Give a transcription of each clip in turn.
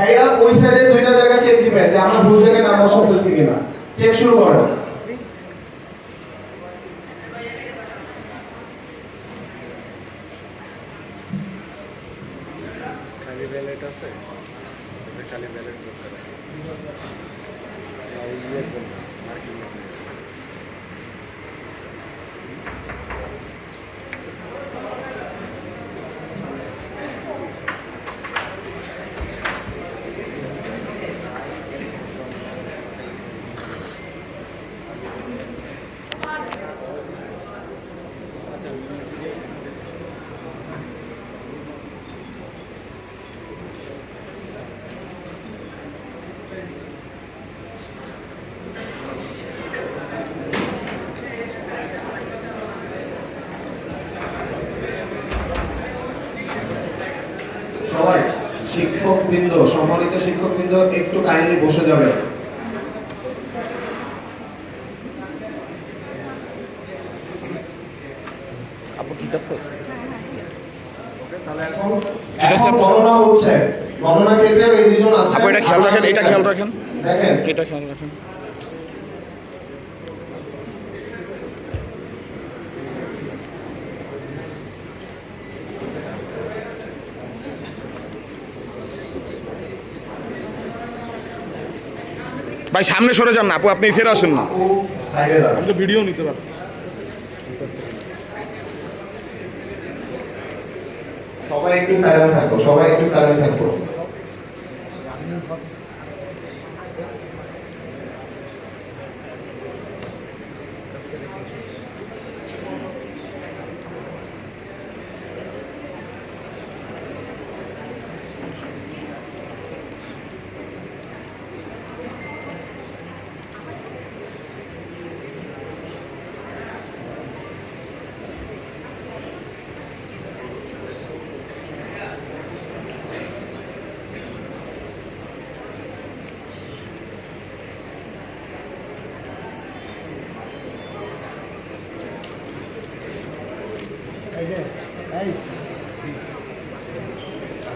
ভাইয়া, ওই সাইডে দুইটা জায়গায় চেক দিবেন যে আমরা ভুল জায়গায় নাম বসা ফেলছি কিনা। চেক শুরু করেন। খালি ব্যালেট আছে? খালি ব্যালেট হবে ইয়ের সবাই শিক্ষক বৃন্দ সম্মানিত শিক্ষকবৃন্দ একটু কাইন্ডলি বসে যাবে। ঠিক আছে? তাহলে এখন ঠিক আছে, গণনা হচ্ছে। গণনা কেজে এই দুজন আছে। এটা খেয়াল রাখেন এটা খেয়াল রাখেন। দেখেন। এটা খেয়াল রাখেন। ভাই সামনে সরে যান না আপু আপনি ছেড়ে আসুন না। ভিডিও নিতে পারেন সবাই একটু সাইলেন্ট থাকো সবাই একটু সাইলেন্ট থাকো।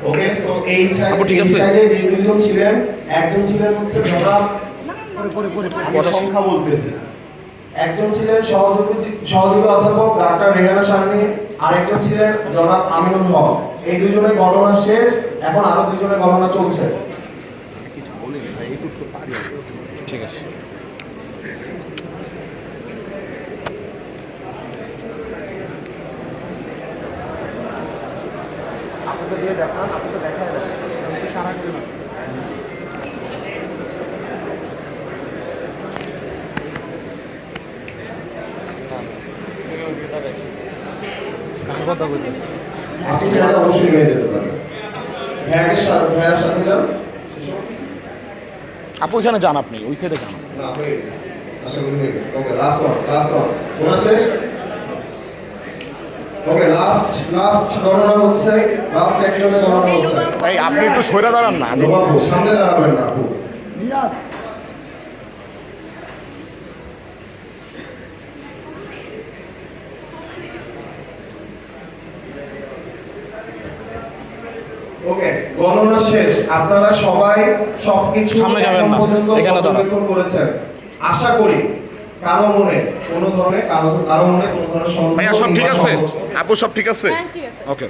ওকে সো এই সাইডে ঠিক আছে? দুজন ছিলেন একজন ছিলেন হচ্ছে জনাব আমি সংখ্যা বলতেছি। একজন ছিলেন সহযোগী সহযোগী অধ্যাপক ডাক্তার রেহানা শারমি আর একজন ছিলেন জনাব আমিনুল হক। এই দুজনের গণনা শেষ এখন আরও দুজনের গণনা চলছে। ঠিক আছে। আপনাদের দিয়ে দেখান আপনাদের দেখায় দেন। সারা করে কথা বলছি আপনি চাইলে অবশ্যই নিয়ে যেতে পারেন ভ্যাকের সাথে ভ্যায়ের সাথে যান আপু এখানে যান আপনি ওই সাইডে যান। না হয়ে গেছে। আশা করি হয়ে গেছে। Okay last one last one শেষ? ওকে লাস্ট লাস্ট গণনা হচ্ছে লাস্ট অ্যাকশনে গণনা হচ্ছে। এই আপনি একটু সরে দাঁড়ান না। বাবু সামনে দাঁড়াবেন না ওকে গণনা শেষ। আপনারা সবাই সবকিছু সামনে যাবেন না। পর্যন্ত এখানে পর্যবেক্ষণ করেছেন। আশা করি কারও মনে কোনো ধরনের কারও কারও মনে কোনো ধরনের সন্দেহ ভাইয়া সব ঠিক আছে? আপু সব ঠিক আছে? হ্যাঁ ঠিক আছে। ওকে